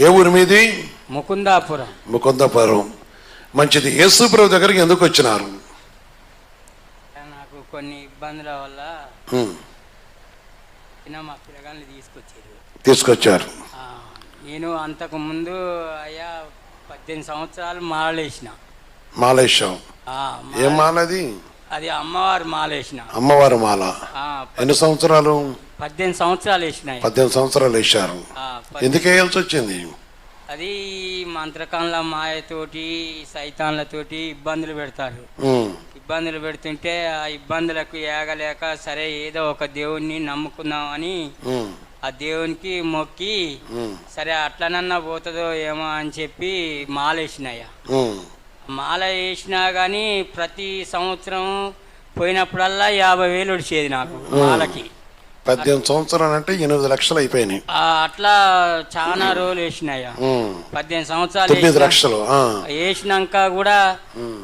ఏ ఊరి మీది? ముకుందాపురం. ముకుందపురం. మంచిది. యేసు ప్రభు దగ్గరికి ఎందుకు వచ్చినారు? నాకు కొన్ని ఇబ్బందుల వల్ల మా తీసుకొచ్చారు. తీసుకొచ్చారు. నేను అంతకు ముందు అయ్యా పద్దెనిమిది సంవత్సరాలు మాలేసిన మాలేశాం ఆ, మా- ఏం మాలది? అది అమ్మవారు మాలేసిన అమ్మవారి మాల. ఎన్ని సంవత్సరాలు? పద్దెనిమిది సంవత్సరాలు వేసినాయి. పద్దెనిమిది సంవత్సరాలు ప- ఎందుకు వేయాల్సి వచ్చింది? అది మంత్రకాంల మాయతోటి సైతాన్లతోటి ఇబ్బందులు పెడతారు. ఇబ్బందులు పెడుతుంటే ఆ ఇబ్బందులకు ఏగలేక సరే ఏదో ఒక దేవుణ్ణి నమ్ముకుందామని ఆ దేవునికి మొక్కి సరే అట్లనన్నా పోతుందో ఏమో అని చెప్పి మాల వేసినాయ ఉమ్. మాల వేసినా కానీ ప్రతి సంవత్సరం పోయినప్పుడల్లా యాభై వేలు వచ్చేది నాకు మాలకి. పద్దెనిమిది సంవత్సరాలు అంటే ఎనిమిది లక్షలు అయిపోయినాయి. ఆ, అట్లా చాలా రోజులు వేసినాయ పద్దెనిమిది సంవత్సరాలు తొమ్మిది వేసినా- లక్షలు ఆ, వేసినాక కూడా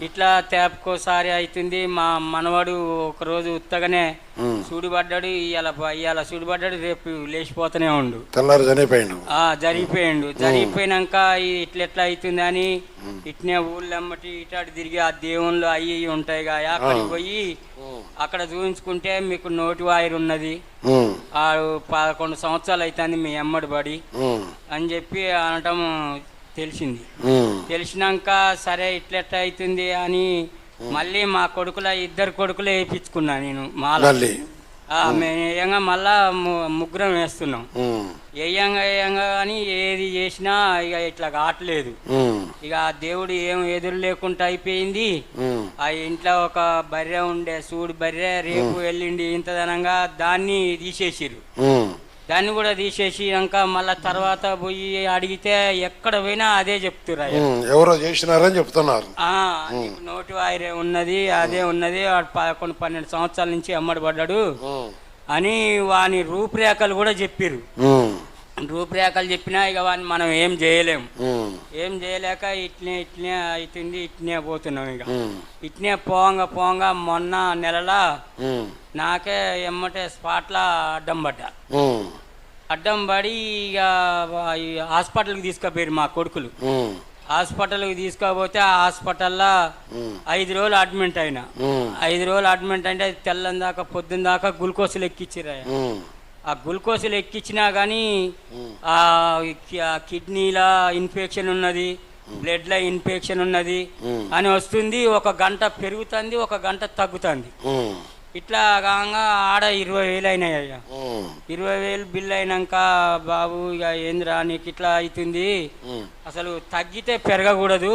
ఇట్లా తేపకోసారి అవుతుంది మా మనవాడు ఒక రోజు ఉత్తగానే ఉమ్. సూడిపడ్డాడు ఇవాళ ఇవాళ సూడిపడ్డాడు రేపు లేచిపోతూనే ఉండు. తెల్లారి చనిపోయాడు. ఆ జరిగిపోయిండు. జరిగిపోయినాక ఈ ఇట్లా ఎట్లా అవుతుంది అని ఇట్నే ఊళ్ళమ్మటి ఇటాటి తిరిగి ఆ దేవుళ్ళు అయ్యి ఇయ్యి ఉంటాయి అక్కడికి పోయి అక్కడ చూపించుకుంటే మీకు నోటి వాయిర్ ఉన్నది. ఆ పదకొండు సంవత్సరాలు అవుతుంది మీ అమ్మడి బడి అని చెప్పి అనటం తెలిసింది. తెలిసినాక సరే ఇట్లెట్ట అవుతుంది అని మళ్ళీ మా కొడుకుల ఇద్దరు కొడుకులే వేయించుకున్నా నేను మాల. వేయంగా మళ్ళా ముగ్గురం వేస్తున్నాం. ఉమ్, వేయంగా వేయంగా కానీ ఏది చేసినా ఇక ఇట్లా కావట్లేదు. ఇక ఆ దేవుడు ఏం ఎదురు లేకుండా అయిపోయింది. ఆ ఇంట్లో ఒక బర్రె ఉండే సూడి బర్రె రేపు వెళ్ళిండి ఇంతదనంగా దాన్ని తీసేసిర్రు. ఉమ్, దాన్ని కూడా తీసేసినాక మళ్ళా తర్వాత పోయి అడిగితే ఎక్కడ పోయినా అదే చెప్తున్నారు ఎవరో చేసినారని చెప్తున్నారు. నోటి వాయిరే ఉన్నది అదే ఉన్నది పదకొండు పన్నెండు సంవత్సరాల నుంచి అమ్మడి పడ్డాడు అని వాని రూపురేఖలు కూడా చెప్పిర్రు. ఉమ్, రూపురేఖలు చెప్పినా ఇక వాడిని మనం ఏం చేయలేం. ఉమ్, ఏం చేయలేక ఇట్నే ఇట్నే అవుతుంది ఇట్నే పోతున్నాం ఇక. ఇట్నే పోంగా పోంగా మొన్న నెలలా నాకే ఎమ్మటే స్పాట్లా అడ్డం పడ్డా. అడ్డం పడి ఇక హాస్పిటల్కి తీసుకుపోయారు మా కొడుకులు. హాస్పిటల్కి తీసుకుపోతే ఆ హాస్పిటల్లో ఐదు రోజులు అడ్మిట్ అయినా. ఐదు రోజులు అడ్మిట్ అంటే తెల్లని దాకా పొద్దున్న దాకా గ్లూకోజులు ఎక్కిచ్చిరా ఆ గ్లూకోజులు ఎక్కించినా కానీ ఆ కిడ్నీల ఇన్ఫెక్షన్ ఉన్నది బ్లడ్లో ఇన్ఫెక్షన్ ఉన్నది అని వస్తుంది. ఒక గంట పెరుగుతుంది ఒక గంట తగ్గుతుంది. ఇట్లా కాగా ఆడ ఇరవై వేలు అయినాయి అయ్యా. ఇరవై వేలు బిల్ అయినాక బాబు ఇక ఏందిరా నీకు ఇట్లా అవుతుంది? అసలు తగ్గితే పెరగకూడదు.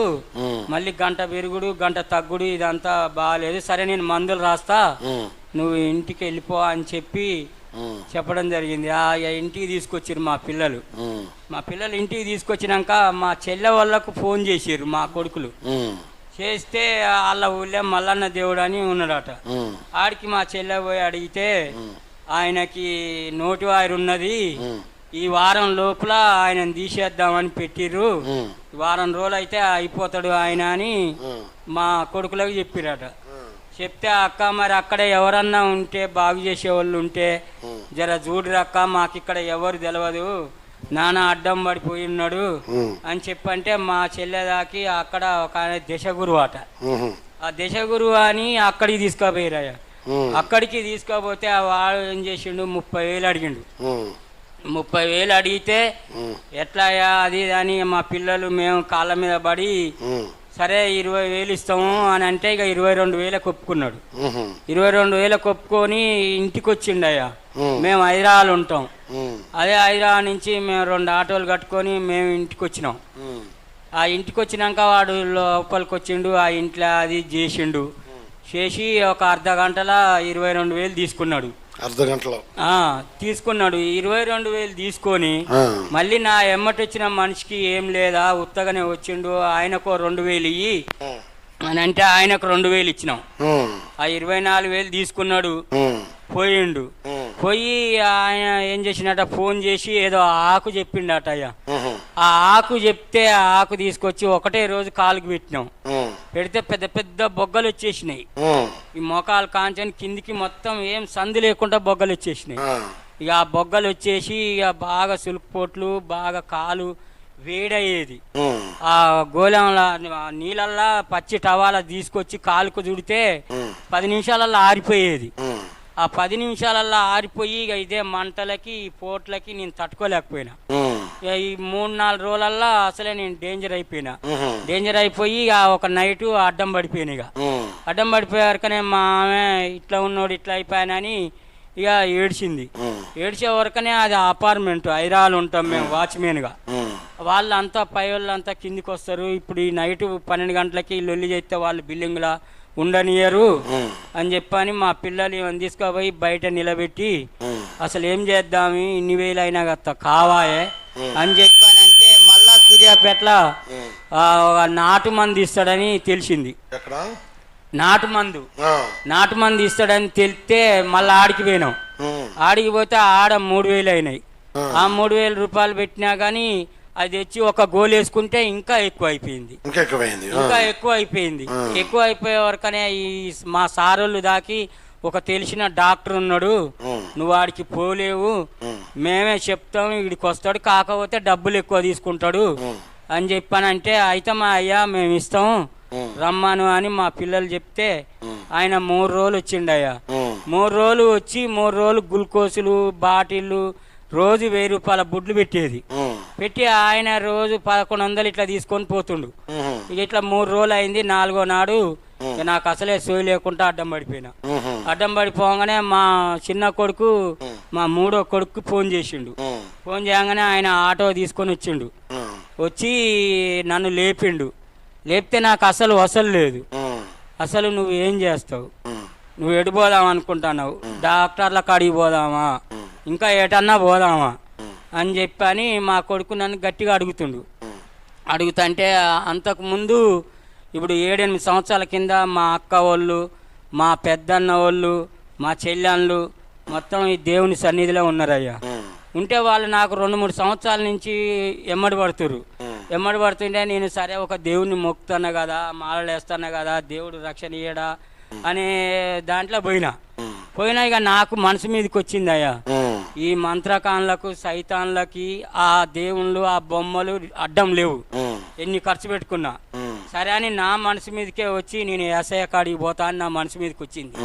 మళ్ళీ గంట పెరుగుడు గంట తగ్గుడు ఇదంతా బాగాలేదు. సరే నేను మందులు రాస్తా. నువ్వు ఇంటికి వెళ్ళిపో అని చెప్పి చెప్పడం జరిగింది. ఆ ఇంటికి తీసుకొచ్చారు మా పిల్లలు. మా పిల్లలు ఇంటికి తీసుకొచ్చినాక మా చెల్లె వాళ్ళకు ఫోన్ చేసిర్రు మా కొడుకులు. చేస్తే వాళ్ళ ఊళ్ళో మల్లన్న దేవుడు అని ఉన్నాడట. ఆడికి మా చెల్లె పోయి అడిగితే ఆయనకి నోటి వారు ఉన్నది. ఈ వారం లోపల ఆయనను తీసేద్దామని పెట్టిర్రు. వారం రోజులు అయితే అయిపోతాడు ఆయన అని మా కొడుకులకు చెప్పిరట చెప్తే అక్క మరి అక్కడ ఎవరన్నా ఉంటే బాగు చేసేవాళ్ళు ఉంటే జర చూడురక్క మాకు ఇక్కడ ఎవరు తెలియదు నాన్న అడ్డం పడిపోయి ఉన్నాడు అని చెప్పంటే మా చెల్లెదాకి అక్కడ ఒక ఆయన దశగురు అట ఆ దశగురు అని అక్కడికి తీసుకుపోయారయ్య అక్కడికి తీసుకుపోతే ఆ వాడు ఏం చేసిండు? ముప్పై వేలు అడిగిండు. ముప్పై వేలు అడిగితే ఎట్లాయా అది అని మా పిల్లలు మేము కాళ్ళ మీద పడి సరే ఇరవై వేలు ఇస్తాము అని అంటే ఇక ఇరవై రెండు వేలకు ఒప్పుకున్నాడు ఇరవై రెండు వేలకు ఒప్పుకొని ఇంటికి వచ్చిండయ్యా ఉమ్, మేము హైదరాబాద్ ఉంటాం. అదే హైదరాబాద్ నుంచి మేము రెండు ఆటోలు కట్టుకొని మేము ఇంటికి వచ్చినాం ఆ ఇంటికి వచ్చినాక వాడు లోపలికి వచ్చిండు ఆ ఇంట్లో అది చేసిండు. చేసి ఒక అర్ధ గంటల ఇరవై రెండు వేలు తీసుకున్నాడు. అర్ధ గంటలో ఆ, తీసుకున్నాడు. ఇరవై రెండు వేలు తీసుకొని మళ్ళీ నా ఎమ్మటి వచ్చిన మనిషికి ఏం లేదా ఉత్తగానే వచ్చిండు ఆయనకు రెండు వేలు ఇయ్యి. అని అంటే ఆయనకు రెండు వేలు ఇచ్చినాం. ఆ ఇరవై నాలుగు వేలు తీసుకున్నాడు. పోయిండు. పోయి ఆయన ఏం చేసినట ఫోన్ చేసి ఏదో ఆకు చెప్పిండట అయ్యా. ఆ ఆకు చెప్తే ఆ ఆకు తీసుకొచ్చి ఒకటే రోజు కాలుకి పెట్టినాం. పెడితే పెద్ద పెద్ద బొగ్గలు వచ్చేసినాయి. ఈ మోకాలు కాంచని కిందికి మొత్తం ఏం సందు లేకుండా బొగ్గలు వచ్చేసినాయి. ఇక ఆ బొగ్గలు వచ్చేసి ఇక బాగా సులుకుపోట్లు బాగా కాలు వేడయ్యేది. ఆ గోళంలో నీళ్ళల్లా పచ్చి టవాల తీసుకొచ్చి కాలుకు చుడితే పది నిమిషాలల్లో ఆరిపోయేది. ఆ పది నిమిషాలల్లో ఆరిపోయి ఇక ఇదే మంటలకి పోట్లకి నేను తట్టుకోలేకపోయినా. ఇక ఈ మూడు నాలుగు రోజులల్లో అసలే నేను డేంజర్ అయిపోయినా. డేంజర్ అయిపోయి ఇక ఒక నైట్ అడ్డం పడిపోయాను ఇక అడ్డం పడిపోయాకనే మా ఆమె ఇట్లా ఉన్నోడు ఇట్లా అయిపోయానని ఇక ఏడ్చింది. ఏడ్చే వరకనే అది అపార్ట్మెంట్ ఐరాలు ఉంటాం మేము వాచ్మెన్గా వాళ్ళంతా పై వాళ్ళంతా కిందికి వస్తారు. ఇప్పుడు ఈ నైట్ పన్నెండు గంటలకి లొల్లి చేస్తే వాళ్ళు బిల్డింగ్లా ఉండనియరు. అని చెప్పని మా పిల్లలు ఏమని తీసుకుపోయి బయట నిలబెట్టి అసలు ఏం చేద్దాము ఇన్ని వేలు అయినా కదా కావాయే అని చెప్పానంటే మళ్ళా సూర్యాపేటలో నాటు మంది ఇస్తాడని తెలిసింది. నాటు మందు. నాటు మంది ఇస్తాడని తెలిస్తే మళ్ళీ ఆడికి పోయినాం. ఆడికి పోతే ఆడ మూడు వేలు అయినాయి. ఆ. మూడు వేలు రూపాయలు పెట్టినా కానీ అది తెచ్చి ఒక గోలు వేసుకుంటే ఇంకా ఎక్కువ అయిపోయింది ఇంకా ఎక్కువైంది ఆ, ఇంకా ఎక్కువ అయిపోయింది. ఎక్కువ అయిపోయే వరకనే ఈ మా సారోళ్ళు దాకి ఒక తెలిసిన డాక్టర్ ఉన్నాడు. నువ్వు వాడికి పోలేవు. మేమే చెప్తాం వీడికి వస్తాడు. కాకపోతే డబ్బులు ఎక్కువ తీసుకుంటాడు అని చెప్పానంటే అయితే మా అయ్యా మేము ఇస్తాం రమ్మను అని మా పిల్లలు చెప్తే ఆయన మూడు రోజులు వచ్చిండయ్యా. ఉమ్, మూడు రోజులు వచ్చి మూడు రోజులు గ్లూకోజులు బాటిళ్ళు రోజు వెయ్యి రూపాయల బుడ్లు పెట్టేది. పెట్టి ఆయన రోజు పదకొండు వందలు ఇట్లా తీసుకొని పోతుండు. ఇక ఇట్లా మూడు రోజులు అయింది నాలుగో నాడు నాకు అసలే సోయి లేకుండా అడ్డం పడిపోయినా. అడ్డం పడిపోగానే మా చిన్న కొడుకు మా మూడో కొడుకు ఫోన్ చేసిండు. ఫోన్ చేయగానే ఆయన ఆటో తీసుకొని వచ్చిండు. వచ్చి నన్ను లేపిండు. లేపితే నాకు అసలు వసలు లేదు. అసలు నువ్వు ఏం చేస్తావు? నువ్వు ఎటు పోదాం అనుకుంటున్నావు? డాక్టర్ల కాడికి పోదామా? ఇంకా ఏటన్నా పోదామా అని చెప్పని మా కొడుకు నన్ను గట్టిగా అడుగుతుండు. అడుగుతంటే అడుగుతుంటే అంతకు ముందు ఇప్పుడు ఏడెనిమిది సంవత్సరాల కింద మా అక్క వాళ్ళు మా పెద్దన్న వాళ్ళు మా చెల్లెళ్ళు మొత్తం ఈ దేవుని సన్నిధిలో ఉన్నారయ్యా. ఉంటే వాళ్ళు నాకు రెండు మూడు సంవత్సరాల నుంచి ఎమ్మడి పడుతురు ఎమ్మడి పడుతుంటే నేను సరే ఒక దేవుని మొక్కుతున్నా కదా మాలలు కదా దేవుడు రక్షణ ఇయ్యడా అనే దాంట్లో పోయినా. పోయినా ఇక నాకు మనసు మీదకి వచ్చిందయ్యా. ఈ మంత్రకాన్లకు సైతాన్లకి ఆ దేవుళ్ళు ఆ బొమ్మలు అడ్డం లేవు. ఎన్ని ఖర్చు పెట్టుకున్నా. సరే అని నా మనసు మీదకే వచ్చి నేను ఏసయ్య కాడికి పోతా అని నా మనసు మీదకి వచ్చింది.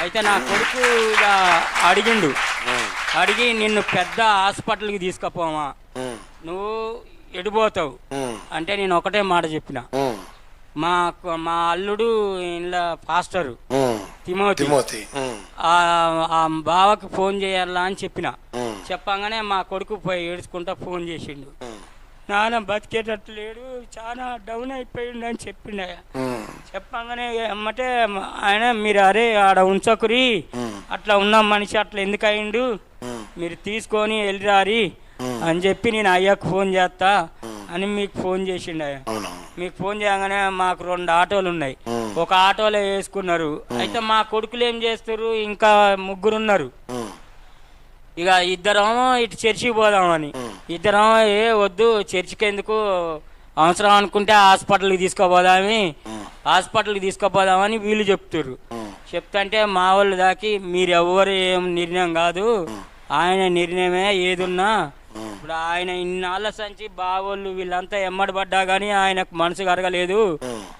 అయితే నా కొడుకు ఇక అడిగిండు. అడిగి నిన్ను పెద్ద హాస్పిటల్కి తీసుకుపోమా నువ్వు ఎడిపోతావు అంటే నేను ఒకటే మాట చెప్పిన. మా మా అల్లుడు ఇంట్లో పాస్టరు. తిమోతి. ఆ ఆ బావకి ఫోన్ చేయాలా అని చెప్పిన. చెప్పంగానే మా కొడుకు పోయి ఏడ్చుకుంటా ఫోన్ చేసిండు. నాన్న బతికేటట్టు లేడు చాలా డౌన్ అయిపోయిండు అని చెప్పిండు చెప్పంగానే ఎమ్మటే ఆయన మీరు అరే ఆడ ఉంచకురి. అట్లా ఉన్న మనిషి అట్లా ఎందుకు అయిండు? మీరు తీసుకొని వెళ్ళిరారి. అని చెప్పి నేను అయ్యాకు ఫోన్ చేస్తా. అని మీకు ఫోన్ చేసిండు. ఆయన మీకు ఫోన్ చేయగానే మాకు రెండు ఆటోలు ఉన్నాయి. ఒక ఆటోలో వేసుకున్నారు. అయితే మా కొడుకులు ఏం చేస్తారు ఇంకా ముగ్గురు ఉన్నారు. ఇక ఇద్దరం ఇటు చర్చికి పోదామని. ఇద్దరం ఏ వద్దు చర్చికి ఎందుకు? అవసరం అనుకుంటే హాస్పిటల్కి తీసుకుపోదామని. హాస్పిటల్కి తీసుకుపోదామని వీళ్ళు చెప్తారు చెప్తుంటే మా వాళ్ళు దాకి మీరు ఎవరు ఏం నిర్ణయం కాదు. ఆయన నిర్ణయమే ఏదున్నా ఇప్పుడు ఆయన ఇన్నాళ్ళ సంచి బావోళ్ళు వీళ్ళంతా ఎమ్మడబడ్డా కానీ ఆయనకు మనసు కరగలేదు.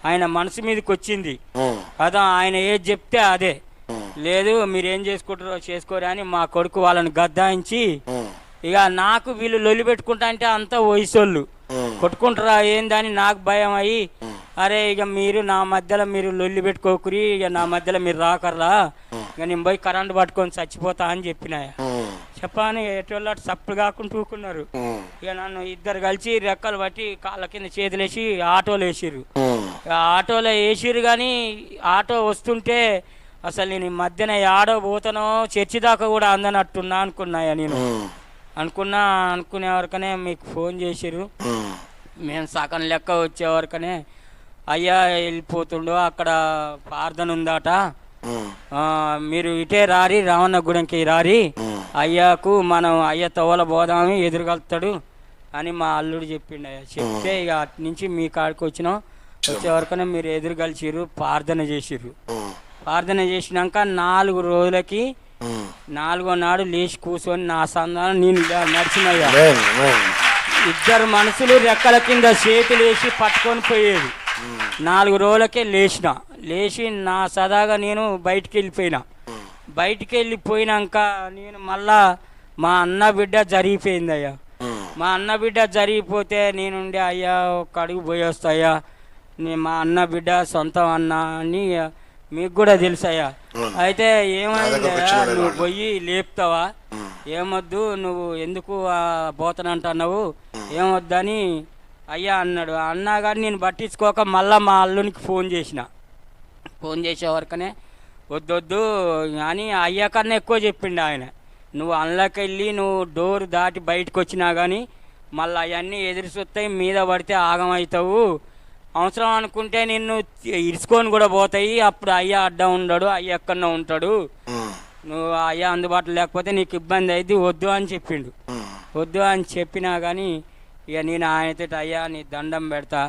ఆయన మనసు మీదకి వచ్చింది. ఉమ్, కదా ఆయన ఏది చెప్తే అదే. లేదు మీరు ఏం చేసుకుంటారో చేసుకోరు అని మా కొడుకు వాళ్ళని గద్దాయించి ఇక నాకు వీళ్ళు లొల్లి పెట్టుకుంటా అంటే అంతా వయసోళ్ళు. కొట్టుకుంటారా ఏందని నాకు భయం అయ్యి అరే ఇక మీరు నా మధ్యలో మీరు లొల్లి పెట్టుకోకురి ఇక నా మధ్యలో మీరు రాకర్రా. ఇక నేను పోయి కరెంట్ పట్టుకొని చచ్చిపోతా అని చెప్పిన చెప్పాను ఎటువంటి సప్పుడు కాకుండా ఊకున్నారు. ఉమ్, ఇక నన్ను ఇద్దరు కలిసి రెక్కలు పట్టి కాళ్ళ కింద చేతులు వేసి ఆటోలో వేసిర్రు. ఇక ఆటోలో వేసిర్రు కానీ ఆటో వస్తుంటే అసలు నేను ఈ మధ్యన ఆడో పోతానో చర్చి దాకా కూడా అందనట్టున్నా అనుకున్నాయా నేను. అనుకున్నా అనుకునే వరకనే మీకు ఫోన్ చేసిర్రు. ఉమ్, మేము సగం లెక్క వచ్చే వరకనే అయ్యా వెళ్ళిపోతుండో అక్కడ ప్రార్థన ఉందాట. మీరు ఇటే రారి రావణగూడెంకి రారి. ఉమ్, అయ్యాకు మనం అయ్య తోవల పోదాము ఎదురుగలుతాడు అని మా అల్లుడు చెప్పిండు అయ్యా. చెప్తే ఇక అటు నుంచి మీ కాడికి వచ్చినాం. వచ్చే వరకునే మీరు ఎదురు కలిసిర్రు ప్రార్థన చేసిర్రు. ప్రార్థన చేసినాక నాలుగు రోజులకి. నాలుగో నాడు లేచి కూర్చొని నా సంధానం నేను నడిచినయ్యా. ఇద్దరు మనుషులు రెక్కల కింద చేతులు వేసి పట్టుకొని పోయేది. నాలుగు రోజులకే లేచిన. లేచి నా సదాగా నేను బయటికి వెళ్ళిపోయినా. బయటికి వెళ్ళిపోయినాక నేను మళ్ళా మా అన్న బిడ్డ జరిగిపోయింది అయ్యా మా అన్న బిడ్డ జరిగిపోతే నేనుండి అయ్యా ఒక అడుగు పోయి వస్తాయా మా అన్న బిడ్డ సొంతం అన్న అని మీకు కూడా తెలుసయ్యా. అయితే ఏమైంది నువ్వు. పోయి లేపుతావా? ఏమొద్దు నువ్వు ఎందుకు పోతానంటున్నావు? ఏమొద్దని అయ్యా అన్నాడు. అన్నా కానీ నేను పట్టించుకోక మళ్ళా మా అల్లునికి ఫోన్ చేసిన. ఫోన్ చేసే వరకనే వద్దొద్దు. అని అయ్యాకన్నా ఎక్కువ చెప్పిండు ఆయన. నువ్వు అందులోకి వెళ్ళి నువ్వు డోర్ దాటి బయటకు వచ్చినా కానీ మళ్ళీ అవన్నీ ఎదురు చూస్తాయి మీద పడితే ఆగమవుతావు అవసరం అనుకుంటే నిన్ను ఇరుచుకొని కూడా పోతాయి. అప్పుడు అయ్యా అడ్డం ఉండడు అయ్య ఎక్కడో ఉంటాడు. నువ్వు అయ్యా అందుబాటులో లేకపోతే నీకు ఇబ్బంది అయింది వద్దు అని చెప్పిండు. వద్దు అని చెప్పినా కానీ ఇక నేను ఆయనతో అయ్యా నీ దండం పెడతా.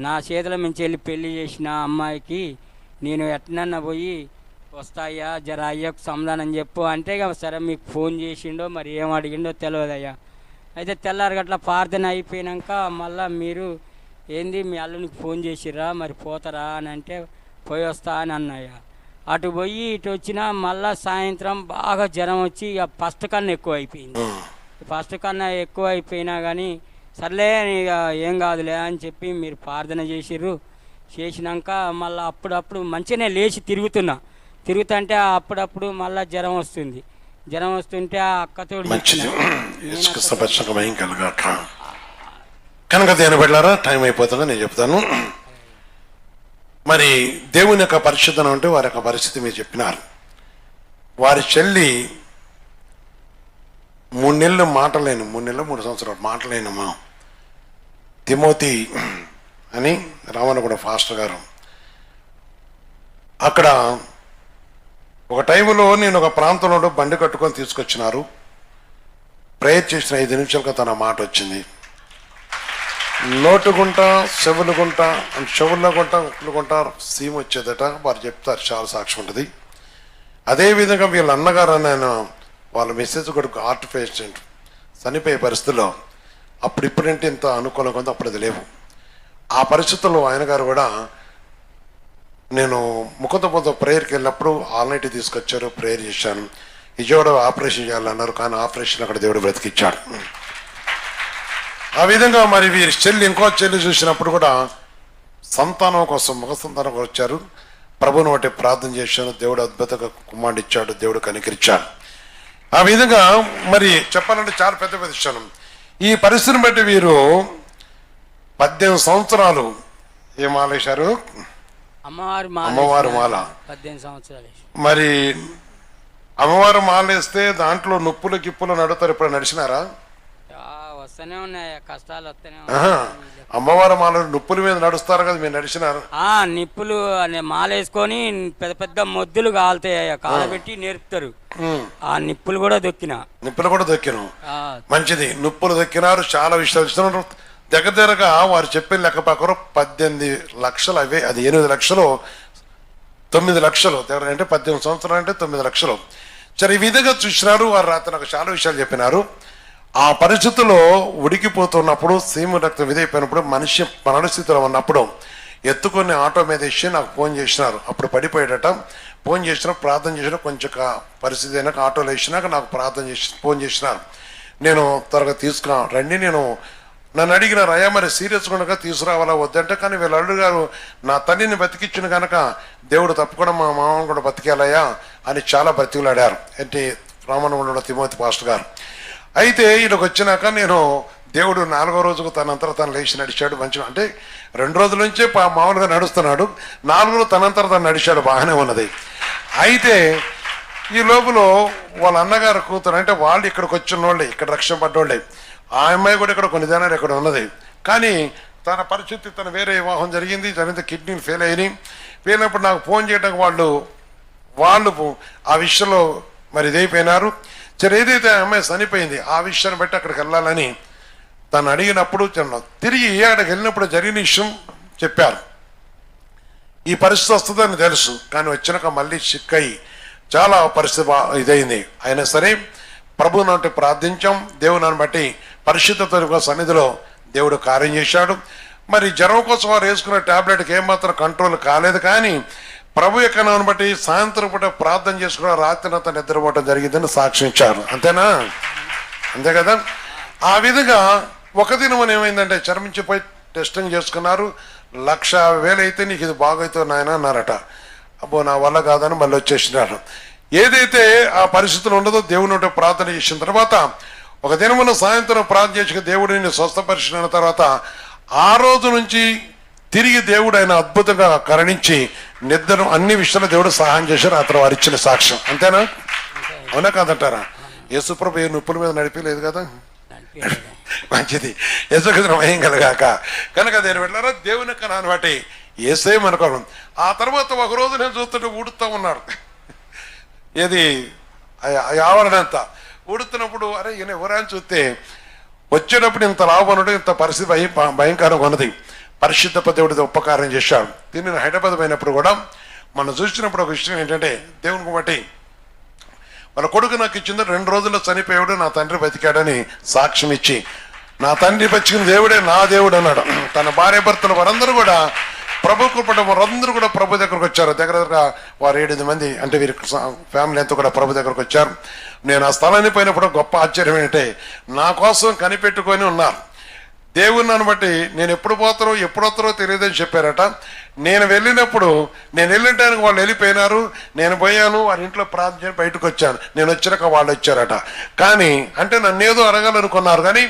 నా చేతుల నుంచి వెళ్ళి పెళ్ళి చేసిన అమ్మాయికి నేను ఎట్నన్నా పోయి వస్తాయ్యా జర అయ్యకు సమాధానం చెప్పు. అంటే ఇక సరే మీకు ఫోన్ చేసిండో మరి ఏం అడిగిండో తెలియదు అయ్యా అయితే తెల్లారి గట్ల ప్రార్థన అయిపోయినాక మళ్ళా మీరు ఏంది మీ అల్లునికి ఫోన్ చేసిర్రా మరి పోతారా అని అంటే పోయి వస్తా అని అన్నయ్య. అటు పోయి ఇటు వచ్చినా మళ్ళా సాయంత్రం బాగా జ్వరం వచ్చి ఇక ఫస్ట్ కన్నా ఎక్కువ అయిపోయింది. ఫస్ట్ కన్నా ఎక్కువ అయిపోయినా కానీ సర్లే ఇక ఏం కాదులే అని చెప్పి మీరు ప్రార్థన చేసిర్రు. చేసినాక మళ్ళీ అప్పుడప్పుడు మంచిగానే లేచి తిరుగుతున్నా. తిరుగుతుంటే అప్పుడప్పుడు మళ్ళీ జ్వరం వస్తుంది. జ్వరం వస్తుంటే ఆ అక్కతోడు కలుగాక. కనుక దేని బిడ్డారా టైం అయిపోతుందో నేను చెప్తాను. మరి దేవుని యొక్క పరిశుద్ధన అంటే వారి యొక్క పరిస్థితి మీరు చెప్పినారు. వారి చెల్లి మూడు నెలలు మాటలేను మూడు నెలలు మూడు సంవత్సరాలు మాటలేనమ్మా తిమోతి అని రామనగూడ ఫాస్టర్ గారు. అక్కడ ఒక టైంలో నేను ఒక ప్రాంతంలో బండి కట్టుకొని తీసుకొచ్చినారు. ప్రేయర్ చేసిన ఐదు నిమిషాలుగా తన మాట వచ్చింది. లోటుగుంట చెవులు గుంట చెవుల్లో గుంట ఉప్పులు గుంట సీమ్ వచ్చేదట. వారు చెప్తారు చాలా సాక్ష్యం ఉంటుంది. అదేవిధంగా వీళ్ళ అన్నగారు నేను వాళ్ళ మెసేజ్ కొడుకు ఆర్ట్ పేషెంట్ చనిపోయే పరిస్థితుల్లో అప్పుడు ఇప్పుడంటే ఇంత అనుకూలంగా ఉంది అప్పుడు అది లేవు. ఆ పరిస్థితుల్లో ఆయన గారు కూడా నేను ముఖతపోత ప్రేయర్కి వెళ్ళినప్పుడు ఆల్నైట్ తీసుకొచ్చారు ప్రేయర్ చేశాను. విజయవాడ ఆపరేషన్ చేయాలన్నారు కానీ ఆపరేషన్ అక్కడ దేవుడు బ్రతికిచ్చాడు ఆ విధంగా మరి వీరి చెల్లి ఇంకో చెల్లి చూసినప్పుడు కూడా సంతానం కోసం ముఖ సంతానం వచ్చారు. ప్రభుని ఒకటి ప్రార్థన చేశాను దేవుడు అద్భుతంగా కుమారుడు దేవుడు కనికరించాడు. ఆ విధంగా మరి చెప్పాలంటే చాలా పెద్ద పెద్ద విషయం. ఈ పరిస్థితిని బట్టి వీరు పద్దెనిమిది సంవత్సరాలు ఏం ఆలేశారు? అమ్మవారు మాల అమ్మవారు మాల. పద్దెనిమిది సంవత్సరాలు. మరి అమ్మవారు మాలేస్తే దాంట్లో నొప్పులు గిప్పులు నడుతారు ఇప్పుడు నడిచినారా? వస్తూనే ఉన్నాయి కష్టాలు వస్తూనే అమ్మవారు మాల నొప్పుల మీద నడుస్తారు కదా మీరు నడిచినారు. ఆ నిప్పులు అనే మాలేసుకొని పెద్ద పెద్ద మొద్దులు కాలుతాయి కాలబెట్టి నేర్పుతారు. ఆ నిప్పులు కూడా దొక్కిన. నిప్పులు కూడా దొక్కిను మంచిది. నొప్పులు దొక్కినారు చాలా విషయాలు దగ్గరగా వారు చెప్పిన లెక్క ప్రకారం పద్దెనిమిది లక్షలు అవే అది ఎనిమిది లక్షలు తొమ్మిది లక్షలు. దగ్గర అంటే పద్దెనిమిది సంవత్సరాలు అంటే తొమ్మిది లక్షలు. సరే ఈ విధంగా చూసినారు వారు రాత్రి నాకు చాలా విషయాలు చెప్పినారు. ఆ పరిస్థితుల్లో ఉడికిపోతున్నప్పుడు సీమ రక్తం విధైపోయినప్పుడు మనిషి మరణస్థితిలో ఉన్నప్పుడు ఎత్తుకొని ఆటో మీద వేసి నాకు ఫోన్ చేసినారు. అప్పుడు పడిపోయేటట ఫోన్ చేసిన ప్రార్థన చేసిన కొంచెం కా- పరిస్థితి అయినాక ఆటోలో వేసినాక నాకు ప్రార్థన చేసి ఫోన్ చేసినారు. నేను త్వరగా తీసుకురా రండి నేను నన్ను అడిగిన రయ మరి సీరియస్ కనుక తీసుకురావాలా? వద్దంటే కానీ వీళ్ళు గారు నా తల్లిని బతికిచ్చిన కనుక దేవుడు తప్పకుండా మా మామను కూడా బతికేలయ్యా అని చాలా బతికులాడారు ఎన్టీ రామనగుండ తిమోతి పాస్టర్ గారు. అయితే వీళ్ళకి వచ్చినాక నేను దేవుడు నాలుగో రోజుకు తనంతర తను లేచి నడిచాడు. మంచిగా అంటే రెండు రోజుల నుంచే పా- మామూలుగా నడుస్తున్నాడు. నాలుగులో తనంతర తను నడిచాడు. బాగానే ఉన్నది. అయితే ఈ లోపల వాళ్ళ అన్నగారు కూతురు అంటే వాళ్ళు ఇక్కడికి వచ్చిన వాళ్ళే ఇక్కడ రక్షణ పడ్డోళ్ళే. ఆ అమ్మాయి కూడా ఇక్కడ కొన్ని దినాలు ఇక్కడ ఉన్నది. కానీ తన పరిస్థితి తన వేరే వివాహం జరిగింది. తనంత కిడ్నీలు ఫెయిల్ అయినాయి. ఫెయిల్ అయినప్పుడు నాకు ఫోన్ చేయడానికి వాళ్ళు వాళ్ళు ఆ విషయంలో మరి ఇదైపోయినారు. సరే ఏదైతే ఆ అమ్మాయి చనిపోయింది ఆ విషయాన్ని బట్టి అక్కడికి వెళ్ళాలని తను అడిగినప్పుడు తిరిగి అక్కడికి వెళ్ళినప్పుడు జరిగిన విషయం చెప్పారు. ఈ పరిస్థితి వస్తుందని తెలుసు కానీ వచ్చినాక మళ్ళీ సిక్ అయ్యి చాలా పరిస్థితి ఇదైంది. అయినా సరే ప్రభు అంటే ప్రార్థించాం. దేవుని బట్టి పరిశుద్ధత సన్నిధిలో దేవుడు కార్యం చేశాడు. మరి జ్వరం కోసం వారు వేసుకున్న టాబ్లెట్కి ఏమాత్రం కంట్రోల్ కాలేదు కానీ ప్రభు యొక్క నామను బట్టి సాయంత్రం పూట ప్రార్థన చేసుకున్న రాత్రినంతా నిద్రపోవడం జరిగిందని సాక్షించారు అంతేనా? అంతే కదా? ఆ విధంగా ఒక దినం ఏమైందంటే చర్మించిపోయి టెస్టింగ్ చేసుకున్నారు. లక్ష వేలైతే నీకు ఇది బాగైతే నాయన అన్నారట. అబ్బో నా వల్ల కాదని మళ్ళీ వచ్చేసినారు. ఏదైతే ఆ పరిస్థితులు ఉండదో దేవుని ప్రార్థన చేసిన తర్వాత ఒక దినమున సాయంత్రం ప్రార్థన చేసి దేవుడు నిన్ను స్వస్థపరిచిన తర్వాత ఆ రోజు నుంచి తిరిగి దేవుడు ఆయన అద్భుతంగా కరణించి నిద్ర అన్ని విషయాలు దేవుడు సహాయం చేశారు అతను వారు ఇచ్చిన సాక్ష్యం. అంతేనా? అవునా కాదంటారా? యేసుప్రభు ఏ నొప్పుల మీద నడిపలేదు కదా? మంచిది. యశకృష్ణ భయం కలగాక. కనుక దేని వెళ్ళారా దేవుని కనాన్ని బట్టి ఏసే మనకోను ఆ తర్వాత ఒక రోజు నేను చూస్తుంటే ఊడుతూ ఉన్నారు. ఏది? ఆ- ఆ అరే ఈయన ఎవరని చూస్తే వచ్చేటప్పుడు ఇంత లాభనుడు ఇంత పరిస్థితి భయం భయంకరంగా ఉన్నది. పరిశుద్ధ దేవుడితో ఉపకారం చేశాడు. దీన్ని హైదరాబాద్ పోయినప్పుడు కూడా మనం చూసినప్పుడు ఒక విషయం ఏంటంటే దేవుని బట్టి వాళ్ళ కొడుకు నాకు ఇచ్చింది రెండు రోజుల్లో చనిపోయాడు నా తండ్రి బతికాడని సాక్ష్యం ఇచ్చి నా తండ్రి బతికిన దేవుడే నా దేవుడు అన్నాడు. తన భార్య భర్తలు వారందరూ కూడా ప్రభు కృపట వారందరూ కూడా ప్రభు దగ్గరకు వచ్చారు. దగ్గర దగ్గర వారు ఏడెనిమిది మంది అంటే వీరి ఫ్యామిలీ అంతా కూడా ప్రభు దగ్గరకు వచ్చారు. నేను ఆ స్థలాన్ని పోయినప్పుడు గొప్ప ఆశ్చర్యం ఏంటంటే నా కోసం కనిపెట్టుకొని ఉన్నారు. దేవుని నన్ను బట్టి నేను ఎప్పుడు పోతారో ఎప్పుడు వస్తారో తెలియదని చెప్పారట. నేను వెళ్ళినప్పుడు నేను వెళ్ళిన టైంకి వాళ్ళు వెళ్ళిపోయినారు. నేను పోయాను వారి ఇంట్లో ప్రార్థన బయటకు వచ్చాను. నేను వచ్చినాక వాళ్ళు వచ్చారట. కానీ అంటే నన్ను ఏదో అడగాలనుకున్నారు. కానీ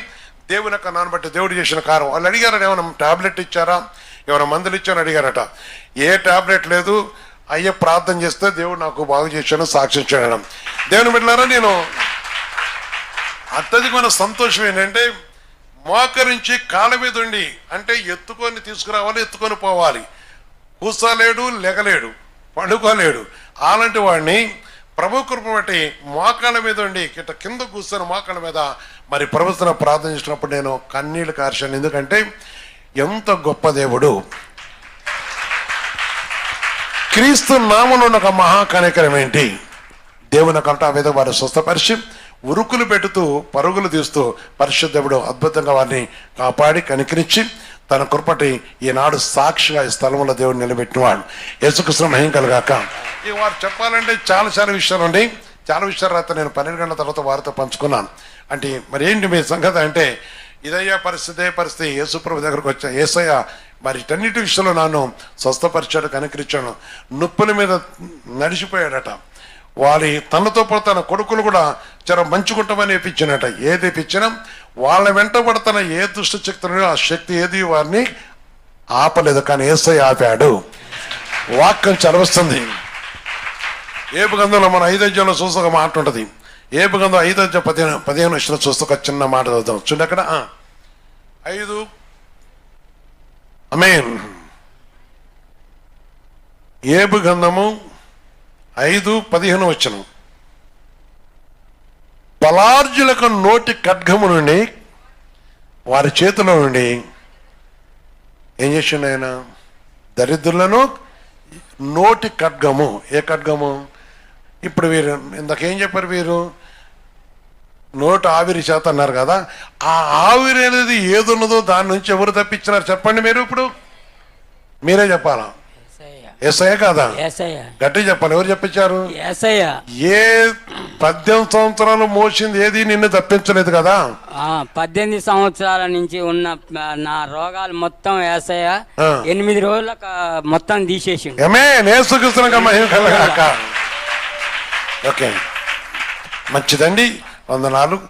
దేవుని యొక్క నాన్న బట్టి దేవుడు చేసిన కారం వాళ్ళు అడిగారట ఏమైనా టాబ్లెట్ ఇచ్చారా? ఎవరైనా మందులు ఇచ్చాను అడిగారట. ఏ టాబ్లెట్ లేదు అయ్యే ప్రార్థన చేస్తే దేవుడు నాకు బాగు చేశాను సాక్షించాడు దేవుని బిడ్డలారా నేను అత్యధికమైన సంతోషం ఏంటంటే మోకరించి కాళ్ళ మీద ఉండి అంటే ఎత్తుకొని తీసుకురావాలి ఎత్తుకొని పోవాలి. కూసలేడు లెగలేడు పండుకోలేడు. అలాంటి వాడిని ప్రభు కృప బట్టి మోకాళ్ళ మీద ఉండి ఇట్ట కింద కూర్చొని మోకాళ్ళ మీద మరి ప్రభుత్వం ప్రార్థన చేసినప్పుడు నేను కన్నీళ్ళు కార్చాను. ఎందుకంటే ఎంత గొప్ప దేవుడు. క్రీస్తు నామంలో ఒక మహా ఏంటి? దేవుని కంట ఆ విధంగా వారు స్వస్థపరిచి ఉరుకులు పెట్టుతూ పరుగులు తీస్తూ పరిశుద్ధుడు అద్భుతంగా వారిని కాపాడి కనికరించి తన కృపటి ఈనాడు సాక్షిగా ఈ స్థలంలో దేవుడు నిలబెట్టినవాడు. యేసుకృష్ణ మహిం కలగాక. ఈ వారు చెప్పాలంటే చాలా చాలా విషయాలు అండి చాలా విషయాలు రాత నేను పన్నెండు గంటల తర్వాత వారితో పంచుకున్నాను. అంటే మరి ఏంటి మీ సంగతి అంటే ఇదయ్యా పరిస్థితే పరిస్థితి. యేసుప్రభు దగ్గరకు వచ్చా ఏసయ్య మరి ఇటన్నిటి విషయంలో నన్ను స్వస్థపరిచాడు కనికరించాడు. నొప్పుల మీద నడిచిపోయాడట. వారి తనతో పాటు తన కొడుకులు కూడా చాలా మంచుకుంటామని ఇప్పించినట ఏది ఇప్పించినా వాళ్ళ వెంట పడుతున్న ఏ దుష్ట శక్తులను ఆ శక్తి ఏది వారిని ఆపలేదు కానీ ఏసై ఆపాడు. వాక్యం చదవస్తుంది. ఏపు గంధంలో మన ఐదజ్యంలో చూస్తే ఒక మాట ఉంటుంది. ఏపు గంధం ఐదజ్యం పదిహేను పదిహేను వచ్చిన చూస్తే ఒక చిన్న మాట చదువుతాం చూడండి అక్కడ ఐదు. అమేన్ ఏబు గంధము ఐదు పదిహేను వచ్చను బలార్జులకు నోటి ఖడ్గము నుండి వారి చేతిలో నుండి ఏం చేసిండు ఆయన? దరిద్రులను నోటి ఖడ్గము. ఏ ఖడ్గము? ఇప్పుడు వీరు ఇందాకేం చెప్పారు వీరు? నోటు ఆవిరి చేత అన్నారు కదా ఆ ఆవిరి అనేది ఏదున్నదో దాని నుంచి ఎవరు తప్పించినారు చెప్పండి మీరు ఇప్పుడు. మీరే చెప్పాలా? ఎస్ఐ. కాదా? గట్టి చెప్పాలి ఎవరు చెప్పించారు? ఏ పద్దెనిమిది సంవత్సరాలు మోసింది ఏది నిన్ను తప్పించలేదు కదా? ఆ, పద్దెనిమిది సంవత్సరాల నుంచి ఉన్న నా రోగాలు మొత్తం ఏసయ్య. ఎనిమిది రోజులకు మొత్తం తీసేసిండు. ఓకే. మంచిదండి. వందనాలు.